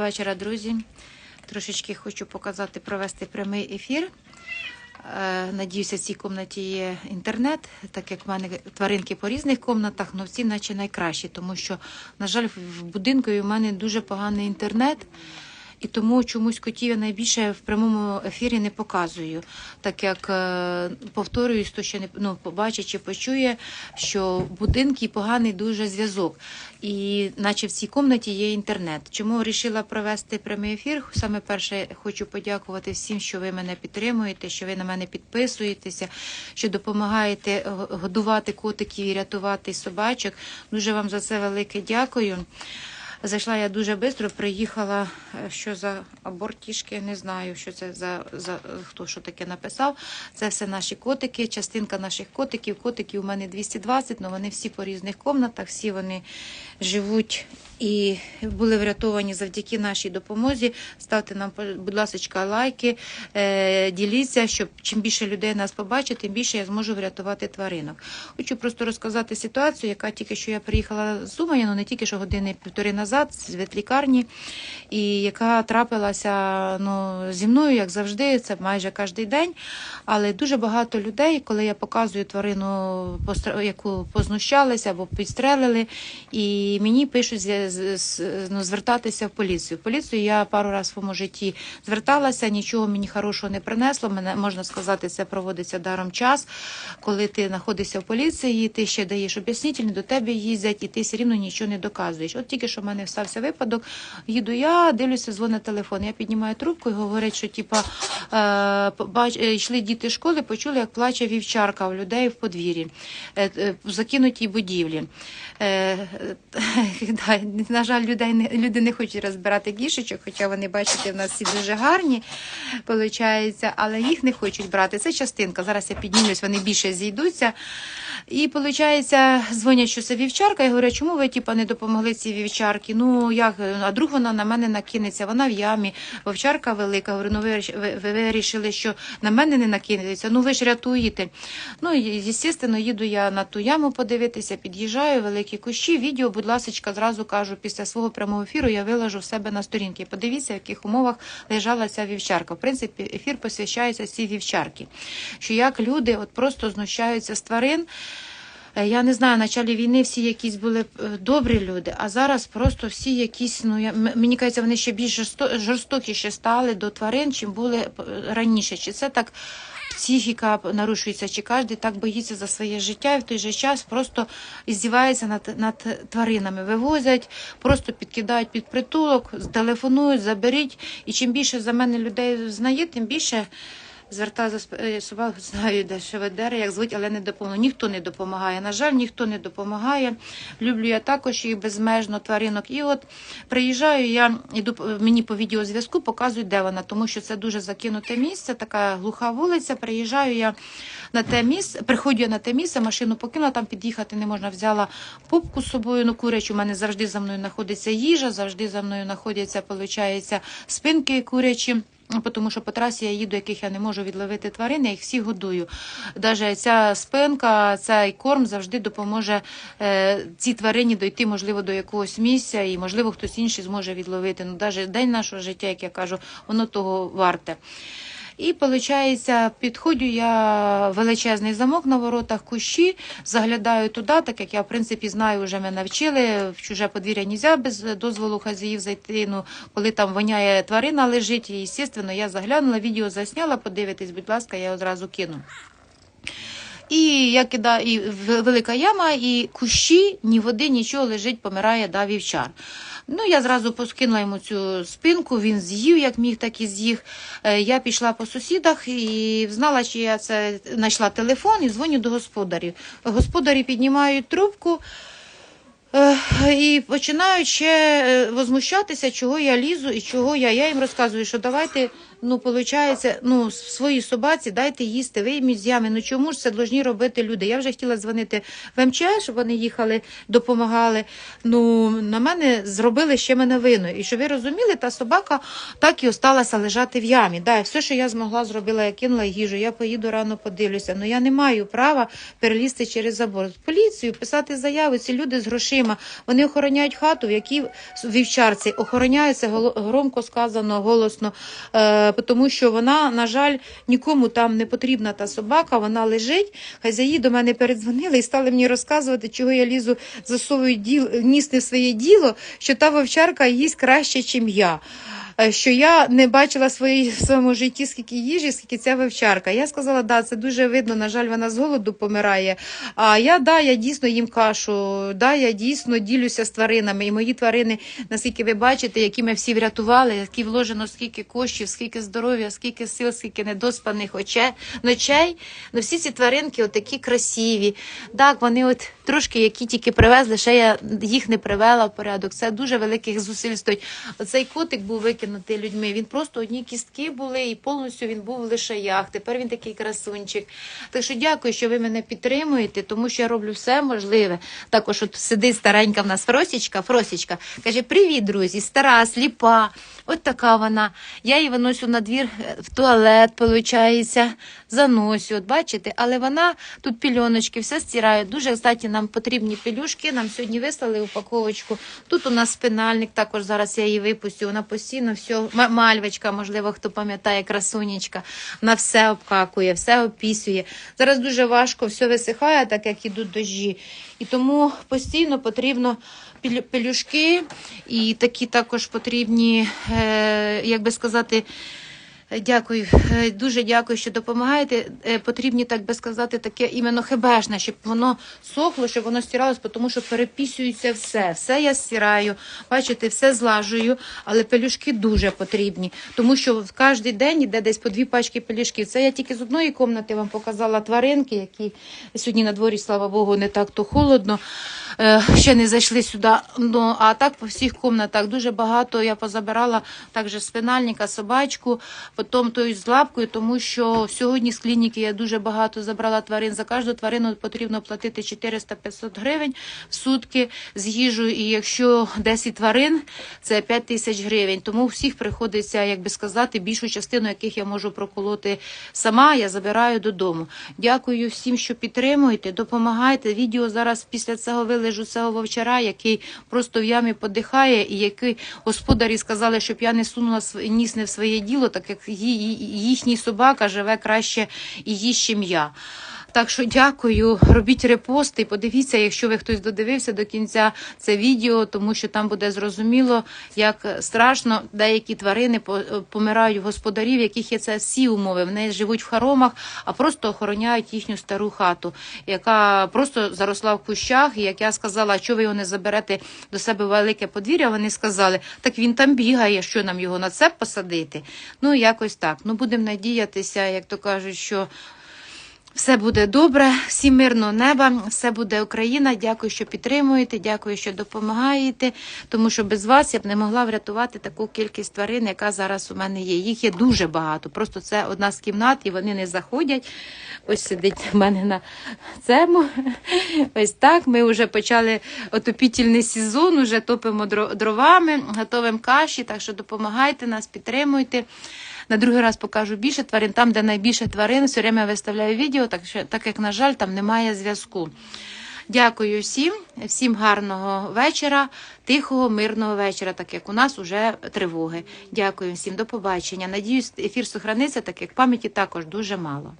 Вечора, друзі. Трошечки хочу показати, провести прямий ефір. Е, Надіюся, в цій кімнаті є інтернет, так як в мене тваринки по різних кімнатах, але всі наче найкращі, тому що, на жаль, в будинку у мене дуже поганий інтернет. І тому чомусь котів я найбільше в прямому ефірі не показую, так як е, повторююсь, то ще не ну, побачить чи почує, що в будинку поганий дуже зв'язок. І наче в цій кімнаті є інтернет. Чому вирішила провести прямий ефір? Саме перше хочу подякувати всім, що ви мене підтримуєте, що ви на мене підписуєтеся, що допомагаєте годувати котиків і рятувати собачок. Дуже вам за це велике дякую. Зайшла я дуже швидко, приїхала, е, що за абортішки, не знаю, що це за, за хто що таке написав. Це все наші котики, частинка наших котиків. Котиків у мене 220, але вони всі по різних кімнатах, всі вони живуть і були врятовані завдяки нашій допомозі. Ставте нам, будь ласка, лайки, е, діліться, щоб чим більше людей нас побачить, тим більше я зможу врятувати тваринок. Хочу просто розказати ситуацію, яка тільки що я приїхала з Умані, ну не тільки що години півтори назад з ветлікарні, і яка трапилася ну, зі мною, як завжди, це майже кожен день. Але дуже багато людей, коли я показую тварину, яку познущалися або підстрелили, і мені пишуть ну, звертатися в поліцію. В поліцію я пару разів в своєму житті зверталася, нічого мені хорошого не принесло. Мене можна сказати, це проводиться даром час. Коли ти знаходишся в поліції, ти ще даєш об'яснітельні, до тебе їздять, і ти все рівно нічого не доказуєш. От тільки що в мене стався випадок, їду я, дивлюся, дзвонить телефон. Я піднімаю трубку і говорять, що типа е, е, йшли діти школи, почули, як плаче вівчарка у людей в подвір'ї, е, е, в закинутій будівлі. Е, е, на жаль, людей не, люди не хочуть розбирати кішечок, хоча вони, бачите, в нас всі дуже гарні, виходить, але їх не хочуть брати. Це частинка. Зараз я піднімусь, вони більше зійдуться. І виходить, дзвонять, що це вівчарка. Я говорю, чому ви типа, не допомогли цій вівчарці? Ну як, а друг вона на мене накинеться, вона в ямі, вівчарка велика. Говорю, ну ви, ви, ви вирішили, що на мене не накинеться. Ну ви ж рятуєте. Ну і звісно, їду я на ту яму подивитися, під'їжджаю, великі кущі. Відео, будь ласка, зразу кажу, після свого прямого ефіру я виложу в себе на сторінки. Подивіться, в яких умовах лежала ця вівчарка. В принципі, ефір посвящається цій вівчарки. Що як люди от просто знущаються з тварин. Е, Я не знаю, на початку війни всі якісь були е, добрі люди, а зараз просто всі якісь, ну я мені кажеться, вони ще більш жорсто- жорстокіше стали до тварин, чим були е, раніше. Чи це так психіка нарушується, чи кожен так боїться за своє життя і в той же час просто іздівається над, над тваринами, вивозять, просто підкидають під притулок, телефонують, заберіть. І чим більше за мене людей знає, тим більше. Зверта за е, собак, знаю, де ШВДР, як звуть, але не допомогає. Ніхто не допомагає. На жаль, ніхто не допомагає. Люблю я також їх безмежно тваринок. І от приїжджаю, я іду мені по відеозв'язку, показують, де вона, тому що це дуже закинуте місце, така глуха вулиця. Приїжджаю я на те місце, приходжу я на те місце, машину покинула, там під'їхати не можна. Взяла пупку з собою, ну курячу. У мене завжди за мною знаходиться їжа, завжди за мною знаходяться, виходить, спинки курячі. Ну, Тому що по трасі я їду, яких я не можу відловити тварин, я їх всі годую. Навіть ця спинка, цей корм завжди допоможе е, цій тварині дойти, можливо, до якогось місця, і можливо хтось інший зможе відловити. Ну, навіть день нашого життя, як я кажу, воно того варте. І виходить, підходжу я величезний замок на воротах кущі, заглядаю туди, так як я в принципі знаю, вже мене навчили. В чуже подвір'я нельзя без дозволу хазяїв зайти. Ну, коли там воняє тварина лежить, і звісно, я заглянула, відео засняла, подивитись, будь ласка, я одразу кину. І я кидаю, і велика яма, і кущі, ні води, нічого лежить, помирає да, вівчар. Ну, я зразу поскинула йому цю спинку, він з'їв, як міг, так і з'їв. Е, Я пішла по сусідах і знала, що я це знайшла телефон і дзвоню до господарів. Господарі піднімають трубку. Е, І починають ще е, возмущатися, чого я лізу і чого я. Я їм розказую, що давайте, ну, виходить, ну, своїй собаці дайте їсти, вийміть з ями. Ну чому ж це повинні робити люди? Я вже хотіла дзвонити в МЧС, щоб вони їхали, допомагали. Ну, на мене зробили ще мене винною. І що ви розуміли, та собака так і осталася лежати в ямі. Да, все, що я змогла, зробила, я кинула їжу. Я поїду рано подивлюся. Ну я не маю права перелізти через забор. Поліцію писати заяви. Ці люди з грошима. Вони охороняють хату, в якій вівчарці охороняється голо- громко сказано, голосно, е, тому що вона, на жаль, нікому там не потрібна та собака, вона лежить. Хазяї до мене передзвонили і стали мені розказувати, чого я лізу, засовую діл, ніс не в своє діло, що та вовчарка їсть краще, ніж я. Е, Що я не бачила в своєму житті скільки їжі, скільки ця вивчарка. Я сказала, да, це дуже видно. На жаль, вона з голоду помирає. А я да, я дійсно їм кашу. Да, я дійсно ділюся з тваринами. І мої тварини, наскільки ви бачите, які ми всі врятували, які вложено скільки коштів, скільки здоров'я, скільки сил, скільки недоспаних очей, ночей. Ну всі ці тваринки отакі красиві. Так, вони от трошки, які тільки привезли, ще я їх не привела в порядок. Це дуже великих зусиль стоїть. Оцей котик був викинутий людьми. Він просто одні кістки були, і повністю він був лише як. Тепер він такий красунчик. Так що дякую, що ви мене підтримуєте, тому що я роблю все можливе. Також от сидить старенька в нас Фросічка. Фросічка каже: Привіт, друзі, стара, сліпа. От така вона. Я її виносю на двір е, в туалет, виходить, заносю. От бачите, але вона тут пільоночки, все стирає. Дуже, кстати, нам потрібні пелюшки. Нам сьогодні вислали упаковочку. Тут у нас спинальник, також зараз я її випустю. Вона постійно все, мальвочка, можливо, хто пам'ятає, красунечка. Вона все обкакує, все опісює. Зараз дуже важко, все висихає, так як ідуть дощі. І тому постійно потрібно пелюшки, і такі також потрібні, е, як би сказати, Дякую, Е, дуже дякую, що допомагаєте. Е, Потрібні, так би сказати, таке іменно хебешне, щоб воно сохло, щоб воно стиралось, тому що перепісюється все. Все я стираю, бачите, все злажую, але пелюшки дуже потрібні, тому що в кожен день йде десь по дві пачки пелюшків. Це я тільки з одної кімнати вам показала тваринки, які сьогодні на дворі, слава Богу, не так то холодно. Е, Ще не зайшли сюди. Ну, а так по всіх кімнатах дуже багато я позабирала також спинальника, собачку, потім той з лапкою, тому що сьогодні з клініки я дуже багато забрала тварин. За кожну тварину потрібно платити 400-500 гривень в сутки з їжею. І якщо 10 тварин, це 5 тисяч гривень. Тому всіх приходиться, як би сказати, більшу частину, яких я можу проколоти сама, я забираю додому. Дякую всім, що підтримуєте, допомагайте. Відео зараз після цього вилежу цього вовчара, який просто в ямі подихає, і який господарі сказали, щоб я не сунула ніс не в своє діло, так як їхній собака живе краще і їсть, чим я. Так що дякую, робіть репости. Подивіться, якщо ви хтось додивився до кінця це відео, тому що там буде зрозуміло, як страшно деякі тварини по- помирають господарів, яких є це всі умови. Вони живуть в хоромах, а просто охороняють їхню стару хату, яка просто заросла в кущах. І як я сказала, чого ви його не заберете до себе велике подвір'я? Вони сказали, так він там бігає, що нам його на це посадити. Ну якось так. Ну будемо надіятися, як то кажуть, що. Все буде добре, всім мирного неба, все буде Україна. Дякую, що підтримуєте, дякую, що допомагаєте. Тому що без вас я б не могла врятувати таку кількість тварин, яка зараз у мене є. Їх є дуже багато. Просто це одна з кімнат, і вони не заходять. Ось сидить в мене на цьому. Ось так. Ми вже почали отопітельний сезон, вже топимо дровами, готовимо каші. Так що допомагайте нас, підтримуйте. На другий раз покажу більше тварин. Там, де найбільше тварин, все время виставляю відео, так, що, так як, на жаль, там немає зв'язку. Дякую всім, всім гарного вечора, тихого, мирного вечора, так як у нас уже тривоги. Дякую всім, до побачення. Надіюсь, ефір сохраниться, так як пам'яті також дуже мало.